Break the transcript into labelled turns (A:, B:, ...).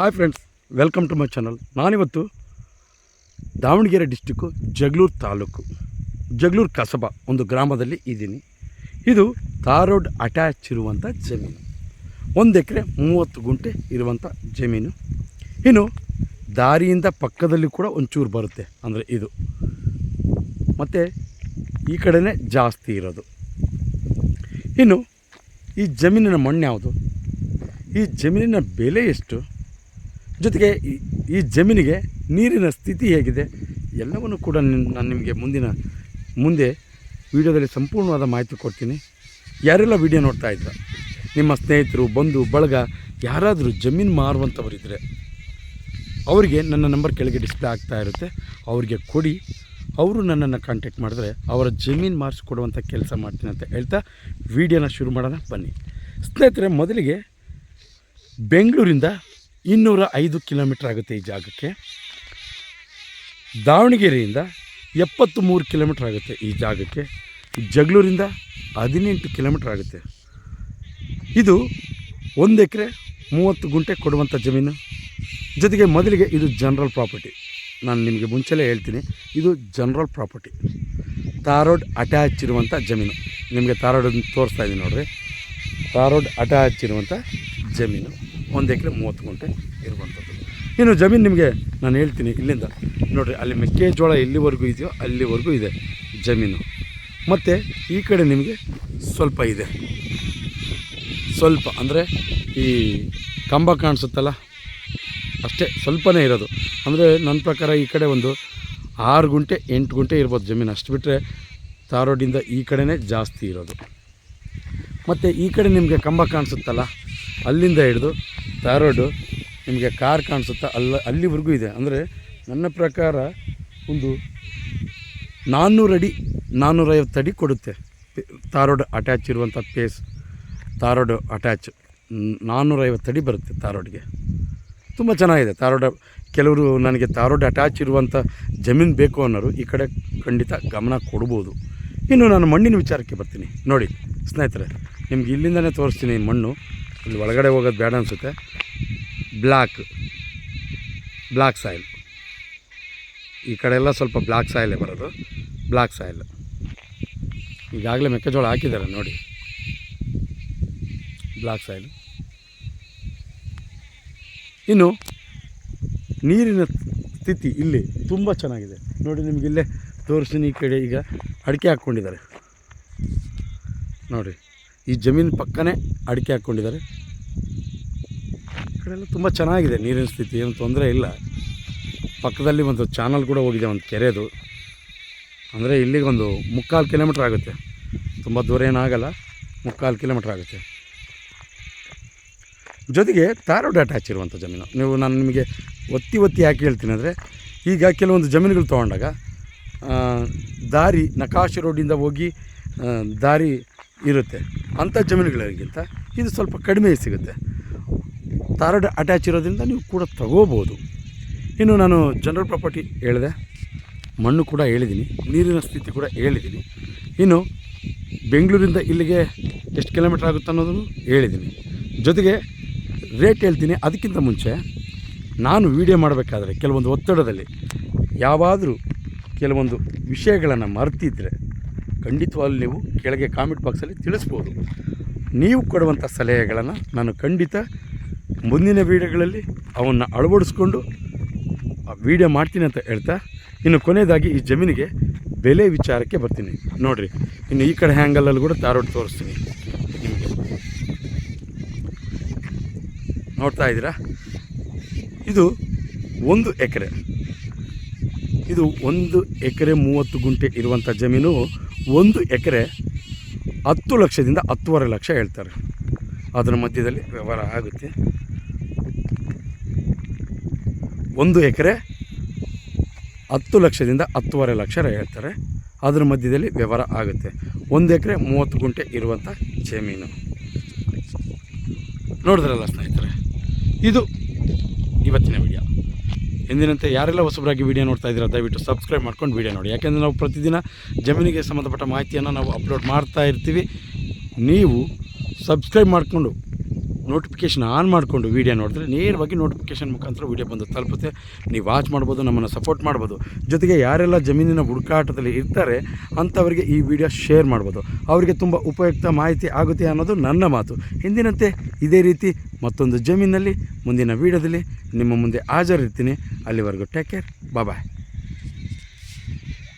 A: Hi friends welcome to my channel ನಾನಿವತ್ತು Davanagere district Jagaluru taluk, Jagaluru Kasaba ಒಂದು ಗ್ರಾಮದಲ್ಲಿ ಇದ್ದೀನಿ. ಇದು ತಾರೋಡ್ ಅಟ್ಯಾಚ್ ಇರುವಂಥ ಜಮೀನು. ಒಂದು ಎಕರೆ ಮೂವತ್ತು ಗುಂಟೆ ಇರುವಂಥ ಜಮೀನು. ಇನ್ನು ದಾರಿಯಿಂದ ಪಕ್ಕದಲ್ಲಿ ಕೂಡ ಒಂಚೂರು ಬರುತ್ತೆ ಅಂದರೆ ಇದು. ಮತ್ತು ಈ ಕಡೆನೇ ಜಾಸ್ತಿ ಇರೋದು. ಇನ್ನು ಈ ಜಮೀನಿನ ಮಣ್ಣು ಯಾವುದು? ಈ ಜಮೀನಿನ ಬೆಲೆ ಎಷ್ಟು? ಜೊತೆಗೆ ಈ- ಜಮೀನಿಗೆ ನೀರಿನ ಸ್ಥಿತಿ ಹೇಗಿದೆ, ಎಲ್ಲವನ್ನು ಕೂಡ ನಿನ್- ನಿಮಗೆ ಮುಂದಿನ, ಮುಂದೆ ವಿಡಿಯೋದಲ್ಲಿ ಸಂಪೂರ್ಣವಾದ ಮಾಹಿತಿ ಕೊಡ್ತೀನಿ. ಯಾರೆಲ್ಲ ವಿಡಿಯೋ ನೋಡ್ತಾ ಇದ್ರ, ನಿಮ್ಮ ಸ್ನೇಹಿತರು, ಬಂಧು, ಬಳಗ, ಯಾರಾದರೂ ಜಮೀನು ಮಾರುವಂಥವರಿದ್ದರೆ ಅವರಿಗೆ ನನ್ನ ನಂಬರ್ ಕೆಳಗೆ ಡಿಸ್ಪ್ಲೇ ಆಗ್ತಾ ಇರುತ್ತೆ. ಅವರಿಗೆ ಕೊಡಿ. ಅವರು ನನ್ನನ್ನು ಕಾಂಟ್ಯಾಕ್ಟ್ ಮಾಡಿದ್ರೆ ಅವರ ಜಮೀನು ಮಾರಿಸ್ಕೊಡುವಂಥ ಕೆಲಸ ಮಾಡ್ತೀನಿ ಅಂತ ಹೇಳ್ತಾ ವಿಡಿಯೋನ ಶುರು ಮಾಡೋಣ. ಬನ್ನಿ. ಸ್ನೇಹಿತರೆ, ಮೊದಲಿಗೆ ಬೆಂಗಳೂರಿಂದ ಇನ್ನೂರ ಐದು ಕಿಲೋಮೀಟ್ರ್ ಆಗುತ್ತೆ ಈ ಜಾಗಕ್ಕೆ. ದಾವಣಗೆರೆಯಿಂದ ಎಪ್ಪತ್ತು ಮೂರು ಕಿಲೋಮೀಟ್ರ್ ಆಗುತ್ತೆ ಈ ಜಾಗಕ್ಕೆ. ಜಗಳೂರಿಂದ ಹದಿನೆಂಟು ಕಿಲೋಮೀಟ್ರ್ ಆಗುತ್ತೆ. ಇದು ಒಂದು ಎಕರೆ ಮೂವತ್ತು ಗುಂಟೆ ಕೊಡುವಂಥ ಜಮೀನು. ಜೊತೆಗೆ ಮೊದಲಿಗೆ ಇದು ಜನರಲ್ ಪ್ರಾಪರ್ಟಿ. ನಾನು ನಿಮಗೆ ಮುಂಚೆಲೇ ಹೇಳ್ತೀನಿ, ಇದು ಜನರಲ್ ಪ್ರಾಪರ್ಟಿ. ತಾರೋಡ್ ಅಟ್ಯಾಚ್ ಇರುವಂಥ ಜಮೀನು. ನಿಮಗೆ ತಾರೋಡ್ ತೋರಿಸ್ತಾ ಇದ್ದೀನಿ ನೋಡಿರಿ. ತಾರೋಡ್ ಅಟ್ಯಾಚ್ ಇರುವಂಥ ಜಮೀನು. ಒಂದು ಎಕರೆ ಮೂವತ್ತು ಗುಂಟೆ ಇರುವಂಥದ್ದು. ಇನ್ನು ಜಮೀನು ನಿಮಗೆ ನಾನು ಹೇಳ್ತೀನಿ ಇಲ್ಲಿಂದ. ನೋಡಿರಿ, ಅಲ್ಲಿ ಮೆಕ್ಕೆಜೋಳ ಎಲ್ಲಿವರೆಗೂ ಇದೆಯೋ ಅಲ್ಲಿವರೆಗೂ ಇದೆ ಜಮೀನು. ಮತ್ತು ಈ ಕಡೆ ನಿಮಗೆ ಸ್ವಲ್ಪ ಇದೆ. ಸ್ವಲ್ಪ ಅಂದರೆ ಈ ಕಂಬ ಕಾಣಿಸುತ್ತಲ್ಲ, ಅಷ್ಟೇ ಸ್ವಲ್ಪನೇ ಇರೋದು. ಅಂದರೆ ನನ್ನ ಪ್ರಕಾರ ಈ ಕಡೆ ಒಂದು ಆರು ಗುಂಟೆ, ಎಂಟು ಗುಂಟೆ ಇರ್ಬೋದು ಜಮೀನು. ಅಷ್ಟು ಬಿಟ್ಟರೆ ತಾರೋಡಿಂದ ಈ ಕಡೆನೇ ಜಾಸ್ತಿ ಇರೋದು. ಮತ್ತು ಈ ಕಡೆ ನಿಮಗೆ ಕಂಬ ಕಾಣಿಸುತ್ತಲ್ಲ, ಅಲ್ಲಿಂದ ಹಿಡಿದು ತಾರೋಡು ನಿಮಗೆ ಕಾರ್ ಕಾಣಿಸುತ್ತಾ ಅಲ್ಲ ಅಲ್ಲಿವರೆಗೂ ಇದೆ. ಅಂದರೆ ನನ್ನ ಪ್ರಕಾರ ಒಂದು ನಾನ್ನೂರು ಅಡಿ, ನಾನ್ನೂರೈವತ್ತು ಅಡಿ ಕೊಡುತ್ತೆ. ತಾರೋಡ್ ಅಟ್ಯಾಚ್ ಇರುವಂಥ ಪೇಸ್ ತಾರೋಡ್ ಅಟ್ಯಾಚ್ ನಾನ್ನೂರೈವತ್ತು ಅಡಿ ಬರುತ್ತೆ ತಾರೋಡ್ಗೆ ತುಂಬ ಚೆನ್ನಾಗಿದೆ. ತಾರೋಡ್ ಕೆಲವರು ನನಗೆ ತಾರೋಡ್ ಅಟ್ಯಾಚ್ ಇರುವಂಥ ಜಮೀನು ಬೇಕು ಅನ್ನೋರು ಈ ಕಡೆ ಖಂಡಿತ ಗಮನ ಕೊಡ್ಬೋದು. ಇನ್ನು ನಾನು ಮಣ್ಣಿನ ವಿಚಾರಕ್ಕೆ ಬರ್ತೀನಿ. ನೋಡಿ, ಸ್ನೇಹಿತರೆ, ನಿಮ್ಗೆ ಇಲ್ಲಿಂದನೇ ತೋರಿಸ್ತೀನಿ ಮಣ್ಣು. ಇಲ್ಲಿ ಒಳಗಡೆ ಹೋಗೋದು ಬೇಡ ಅನಿಸುತ್ತೆ. Black black soil. ಈ ಕಡೆ ಸ್ವಲ್ಪ ಬ್ಲ್ಯಾಕ್ ಸಾಯಿಲೇ ಬರೋದು. Black soil. ಈಗಾಗಲೇ ಮೆಕ್ಕೆಜೋಳ ಹಾಕಿದ್ದಾರೆ ನೋಡಿ. Black soil. ಇನ್ನು ನೀರಿನ ಸ್ಥಿತಿ ಇಲ್ಲಿ ತುಂಬ ಚೆನ್ನಾಗಿದೆ. ನೋಡಿ ನಿಮಗಿಲ್ಲೇ ತೋರಿಸ್ತೀನಿ ಈ ಕಡೆ ಈಗ ಅಡಿಕೆ ಹಾಕ್ಕೊಂಡಿದ್ದಾರೆ. ನೋಡಿ. ಈ ಜಮೀನು ಪಕ್ಕನೇ ಅಡಿಕೆ ಹಾಕ್ಕೊಂಡಿದ್ದಾರೆ. ಈ ಕಡೆ ಎಲ್ಲ ತುಂಬ ಚೆನ್ನಾಗಿದೆ ನೀರಿನ ಸ್ಥಿತಿ, ಏನು ತೊಂದರೆ ಇಲ್ಲ. ಪಕ್ಕದಲ್ಲಿ ಒಂದು ಚಾನಲ್ ಕೂಡ ಹೋಗಿದೆ, ಒಂದು ಕೆರೆದು. ಅಂದರೆ ಇಲ್ಲಿಗೆ ಒಂದು ಮುಕ್ಕಾಲು ಕಿಲೋಮೀಟ್ರ್ ಆಗುತ್ತೆ. ತುಂಬ ದೂರ ಏನಾಗಲ್ಲ, ಮುಕ್ಕಾಲು ಕಿಲೋಮೀಟ್ರ್ ಆಗುತ್ತೆ. ಜೊತೆಗೆ ತಾರೋಡ್ ಅಟ್ಯಾಚ್ ಇರುವಂಥ ಜಮೀನು. ನೀವು ನಾನು ನಿಮಗೆ ಒತ್ತಿ ಒತ್ತಿ ಯಾಕೆ ಹೇಳ್ತೀನಿ ಅಂದರೆ, ಈಗ ಕೆಲವೊಂದು ಜಮೀನುಗಳು ತೊಗೊಂಡಾಗ ದಾರಿ ನಕಾಶಿ ರೋಡಿಂದ ಹೋಗಿ ದಾರಿ ಇರುತ್ತೆ. ಅಂಥ ಜಮೀನುಗಳಿಗಿಂತ ಇದು ಸ್ವಲ್ಪ ಕಡಿಮೆ ಸಿಗುತ್ತೆ. ತಾರಡ್ ಅಟ್ಯಾಚ್ ಇರೋದ್ರಿಂದ ನೀವು ಕೂಡ ತಗೋಬೋದು. ಇನ್ನು ನಾನು ಜನರಲ್ ಪ್ರಾಪರ್ಟಿ ಹೇಳಿದೆ. ಮಣ್ಣು ಕೂಡ ಹೇಳಿದ್ದೀನಿ. ನೀರಿನ ಸ್ಥಿತಿ ಕೂಡ ಹೇಳಿದ್ದೀನಿ. ಇನ್ನು ಬೆಂಗಳೂರಿಂದ ಇಲ್ಲಿಗೆ ಎಷ್ಟು ಕಿಲೋಮೀಟ್ರ್ ಆಗುತ್ತೆ ಅನ್ನೋದನ್ನು ಹೇಳಿದ್ದೀನಿ. ಜೊತೆಗೆ ರೇಟ್ ಹೇಳ್ತೀನಿ. ಅದಕ್ಕಿಂತ ಮುಂಚೆ ನಾನು ವಿಡಿಯೋ ಮಾಡಬೇಕಾದ್ರೆ ಕೆಲವೊಂದು ಒತ್ತಡದಲ್ಲಿ ಯಾವಾದರೂ ಕೆಲವೊಂದು ವಿಷಯಗಳನ್ನು ಮರೆತಿದ್ದರೆ ಖಂಡಿತವಾಗ್ಲೂ ನೀವು ಕೆಳಗೆ ಕಾಮೆಂಟ್ ಬಾಕ್ಸಲ್ಲಿ ತಿಳಿಸ್ಬೋದು. ನೀವು ಕೊಡುವಂಥ ಸಲಹೆಗಳನ್ನು ನಾನು ಖಂಡಿತ ಮುಂದಿನ ವೀಡಿಯೋಗಳಲ್ಲಿ ಅವನ್ನು ಅಳವಡಿಸ್ಕೊಂಡು ಆ ವಿಡಿಯೋ ಮಾಡ್ತೀನಿ ಅಂತ ಹೇಳ್ತಾ, ಇನ್ನು ಕೊನೆಯದಾಗಿ ಈ ಜಮೀನಿಗೆ ಬೆಲೆ ವಿಚಾರಕ್ಕೆ ಬರ್ತೀನಿ. ನೋಡಿರಿ, ಇನ್ನು ಈ ಕಡೆ ಹ್ಯಾಂಗಲಲ್ಲಿ ಕೂಡ ತಾರೋಟ್ ತೋರಿಸ್ತೀನಿ. ನೋಡ್ತಾ ಇದ್ದೀರಾ? ಇದು ಒಂದು ಎಕರೆ. ಇದು ಒಂದು ಎಕರೆ ಮೂವತ್ತು ಗುಂಟೆ ಇರುವಂಥ ಜಮೀನು. ಒಂದು ಎಕರೆ ಹತ್ತು ಲಕ್ಷದಿಂದ ಹತ್ತುವರೆ ಲಕ್ಷ ಹೇಳ್ತಾರೆ. ಅದರ ಮಧ್ಯದಲ್ಲಿ ವ್ಯವಹಾರ ಆಗುತ್ತೆ. ಒಂದು ಎಕರೆ ಹತ್ತು ಲಕ್ಷದಿಂದ ಹತ್ತುವರೆ ಲಕ್ಷ ಹೇಳ್ತಾರೆ. ಅದರ ಮಧ್ಯದಲ್ಲಿ ವ್ಯವಹಾರ ಆಗುತ್ತೆ. ಒಂದು ಎಕರೆ ಮೂವತ್ತು ಗುಂಟೆ ಇರುವಂಥ ಜಮೀನು. ನೋಡಿದ್ರಲ್ಲ ಸ್ನೇಹಿತರೆ, ಇದು ಇವತ್ತಿನ ವಿಡಿಯೋ ಎಂದಿನಂತೆ ಯಾರೆಲ್ಲ ಹೊಸಬರಾಗಿ ವೀಡಿಯೋ ನೋಡ್ತಾ ಇದ್ದೀರಾ, ದಯವಿಟ್ಟು ಸಬ್ಸ್ಕ್ರೈಬ್ ಮಾಡ್ಕೊಂಡು ವೀಡಿಯೋ ನೋಡಿ. ಯಾಕೆಂದರೆ ನಾವು ಪ್ರತಿದಿನ ಜಮೀನಿಗೆ ಸಂಬಂಧಪಟ್ಟ ಮಾಹಿತಿಯನ್ನು ನಾವು ಅಪ್ಲೋಡ್ ಮಾಡ್ತಾ ಇರ್ತೀವಿ. ನೀವು ಸಬ್ಸ್ಕ್ರೈಬ್ ಮಾಡಿಕೊಂಡು ನೋಟಿಫಿಕೇಷನ್ ಆನ್ ಮಾಡಿಕೊಂಡು ವೀಡಿಯೋ ನೋಡಿದ್ರೆ ನೇರವಾಗಿ ನೋಟಿಫಿಕೇಷನ್ ಮುಖಾಂತರ ವೀಡಿಯೋ ಬಂದು ತಲುಪುತ್ತೆ. ನೀವು ವಾಚ್ ಮಾಡ್ಬೋದು, ನಮ್ಮನ್ನು ಸಪೋರ್ಟ್ ಮಾಡ್ಬೋದು. ಜೊತೆಗೆ ಯಾರೆಲ್ಲ ಜಮೀನಿನ ಹುಡುಕಾಟದಲ್ಲಿ ಇರ್ತಾರೆ, ಅಂಥವರಿಗೆ ಈ ವಿಡಿಯೋ ಶೇರ್ ಮಾಡ್ಬೋದು. ಅವರಿಗೆ ತುಂಬ ಉಪಯುಕ್ತ ಮಾಹಿತಿ ಆಗುತ್ತೆ ಅನ್ನೋದು ನನ್ನ ಮಾತು. ಹಿಂದಿನಂತೆ ಇದೇ ರೀತಿ ಮತ್ತೊಂದು ಜಮೀನಲ್ಲಿ, ಮುಂದಿನ ವೀಡಿಯೋದಲ್ಲಿ ನಿಮ್ಮ ಮುಂದೆ ಹಾಜರಿರ್ತೀನಿ. ಅಲ್ಲಿವರೆಗೂ ಟೇಕ್ ಕೇರ್ ಬಾಯ್